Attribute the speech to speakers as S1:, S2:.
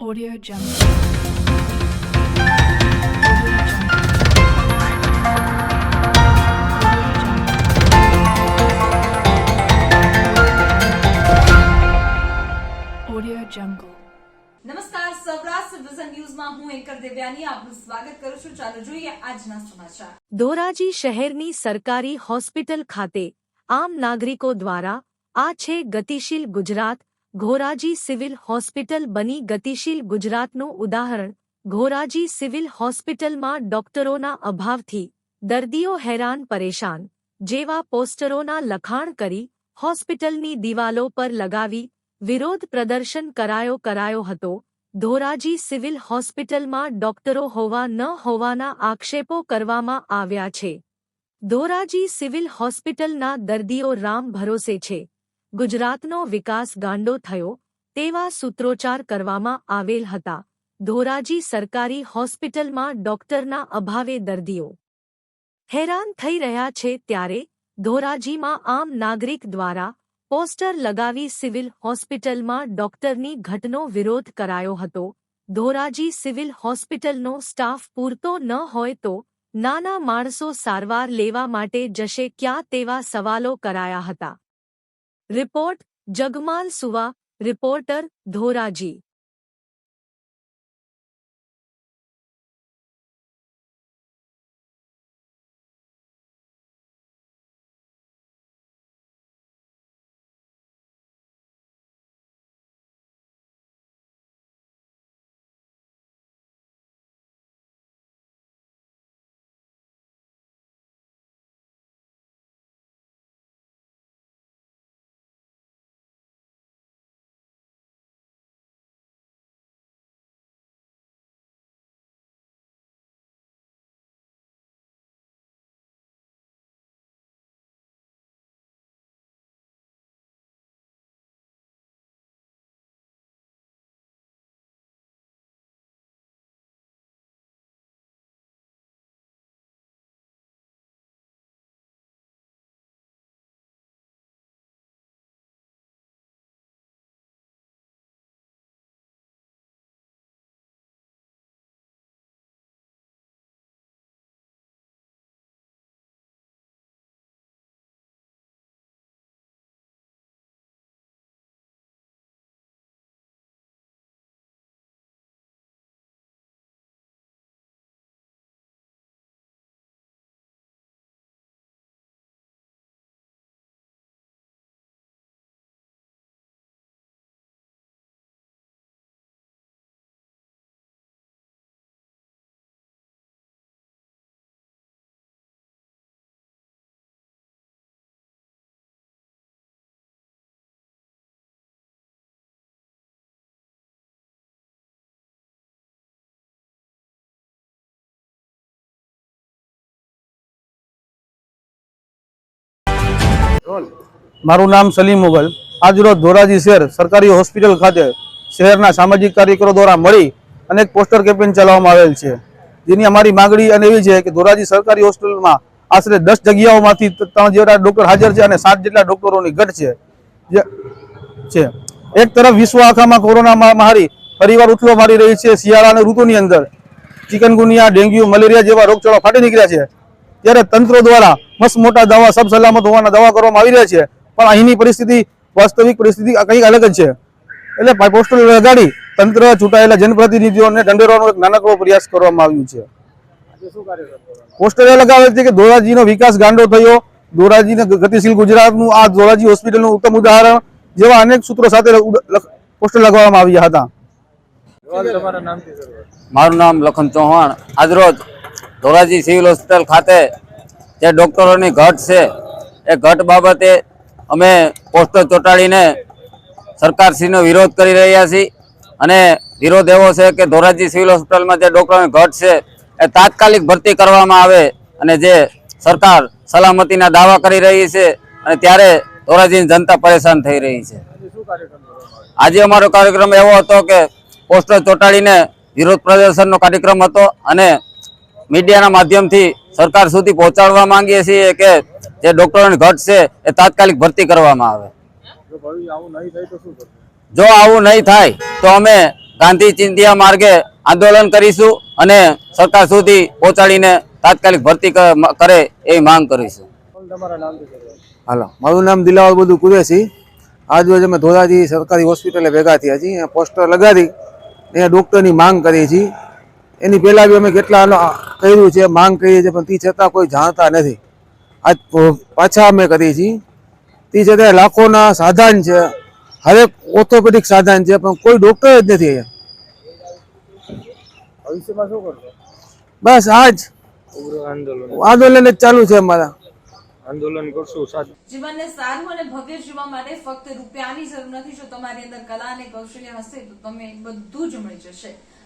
S1: Audio Jungle. Audio Jungle. Audio Jungle.
S2: નમસ્કાર Saurashtra vision ન્યૂઝમાં હું એન્કર દેવ્યાની આપનું સ્વાગત કરું છું ચાલો જોઈએ આજના સમાચાર
S3: ધોરાજી શહેરની સરકારી હોસ્પિટલ ખાતે આમ નાગરિકો દ્વારા આ છે ગતિશીલ ગુજરાત ઘોરાજી સિવિલ હોસ્પિટલ બની ગતિશીલ ગુજરાતનું ઉદાહરણ. ઘોરાજી સિવિલ હોસ્પિટલમાં ડોક્ટરોના અભાવથી દર્દીઓ હેરાન પરેશાન, જેવા પોસ્ટરોના લખાણ કરી હોસ્પિટલની દિવાલો પર લગાવી વિરોધ પ્રદર્શન કરાયો કરાયો હતો. ધોરાજી સિવિલ હોસ્પિટલમાં ડોક્ટરો હોવા ન હોવાના આક્ષેપો કરવામાં આવ્યા છે. ધોરાજી સિવિલ હોસ્પિટલના દર્દીઓ રામ ભરોસે છે. ગુજરાતનો વિકાસ ગાંડો થયો તેવા સૂત્રોચ્ચાર કરવામાં આવેલ હતા. ધોરાજી સરકારી હોસ્પિટલમાં ડોક્ટરના અભાવે દર્દીઓ હેરાન થઈ રહ્યા છે ત્યારે ધોરાજીમાં આમ નાગરિક દ્વારા પોસ્ટર લગાવી સિવિલ હોસ્પિટલમાં ડોક્ટરની ઘટનો વિરોધ કરાયો હતો. ધોરાજી સિવિલ હોસ્પિટલનો સ્ટાફ પૂરતો ન હોય તો નાના માણસો સારવાર લેવા માટે જશે ક્યાં તેવા સવાલો કરાયા હતા. રિપોર્ટ જગમાલ સુવા રિપોર્ટર ધોરાજી.
S4: મારું નામ સલીમ મુગલ. આજરોજ ધોરાજી શહેર સરકારી હોસ્પિટલ ખાતે શહેરના સામાજિક કાર્યકરો દ્વારા મળી અનેક પોસ્ટર કેમ્પેન ચલાવવામાં આવેલ છે. જેની અમારી માંગણી અને એવી છે કે ધોરાજી સરકારી હોસ્પિટલમાં આશરે દસ જગ્યાઓમાંથી ત્રણ જેટલા ડોક્ટર હાજર છે અને સાત જેટલા ડોક્ટરોની ઘટ છે. એક તરફ વિશ્વ આખામાં કોરોના મહામારી ફરીવાર ઉથલો મારી રહી છે શિયાળાની ઋતુની અંદર. ચિકનગુનિયા, ડેન્ગ્યુ, મલેરિયા જેવા રોગચાળો ફાટી નીકળ્યા છે. ત્યારે તંત્ર દ્વારા મસ્ત મોટા દવા સબ સલામત હોવાના દવા કરવામાં આવી રહ્યા છે. પણ અહીંની પરિસ્થિતિ વાસ્તવિક પરિસ્થિતિ કંઈક અલગ જ છે. એટલે પોસ્ટર લગાડી તંત્ર ચૂંટાયેલા જનપ્રતિનિધિઓને ઢંઢેરવાનો એક નાનકડો પ્રયાસ કરવામાં આવ્યું છે. પોસ્ટર લગાવે છે કે ધોરાજીનો વિકાસ ગાંડો થયો. ધોરાજીને ગતિશીલ ગુજરાતનું આ ધોરાજી હોસ્પિટલનું ઉત્તમ ઉદાહરણ જેવા અનેક સૂત્રો સાથે પોસ્ટર લગાવવામાં આવ્યા હતા.
S5: મારું નામ લખન ચૌહાણ. આજરોજ ધોરાજી સિવિલ હોસ્પિટલ ખાતે જે ડૉક્ટરોની ઘટ છે, એ ઘટ બાબતે અમે પોસ્ટર ચોંટાડીને સરકારશ્રીનો વિરોધ કરી રહ્યા છીએ અને વિરોધ એવો છે કે ધોરાજી સિવિલ હોસ્પિટલમાં જે ડૉક્ટરોની ઘટ છે, એ તાત્કાલિક ભરતી કરવામાં આવે અને જે સરકાર સલામતીના દાવા કરી રહી છે અને ત્યારે ધોરાજીની જનતા પરેશાન થઈ રહી છે. આજે અમારો કાર્યક્રમ એવો હતો કે પોસ્ટર ચોંટાડીને વિરોધ પ્રદર્શનનો કાર્યક્રમ હતો અને મીડિયાના માધ્યમથી સરકાર સુધી પહોંચાડવા માંગીએ છીએ કે જે ડોક્ટરોની ઘટ છે એ તાત્કાલિક ભરતી કરવામાં આવે. જો આવું નહીં થાય તો અમે ગાંધી ચિંધ્યા માર્ગે આંદોલન કરીશું અને સરકાર સુધી પહોંચાડીને તાત્કાલિક ભરતી કરે એવી માંગ કરીશું.
S6: હાલો મારું નામ દિલાવર બધું કુરેશી. આજ રોજ અમે ધોરાજી સરકારી હોસ્પિટલે ભેગા થયા છીએ. અહીંયા પોસ્ટર લગાડી અહીંયા ડૉક્ટરની માંગ કરી છીએ. એની પહેલાં બી અમે કેટલા કર્યું છે માંગ કરીએ છીએ પણ તે છતાં કોઈ જાણતા નથી. આજ પાછા અમે કરીએ છીએ. તે છતાં લાખોના સાધન છે. હરેક ઓર્થોપેડિક સાધન છે પણ કોઈ ડૉક્ટર જ નથી અહીંયા. બસ આજ આંદોલન જ ચાલુ છે અમારા.
S2: જીવનને સારું અને ભવ્ય જીવવા માટે ફક્ત રૂપિયાની જરૂર નથી જો તમારી અંદર કલા અને કૌશલ્ય હશે તો તમે બધું જ મળી જશે.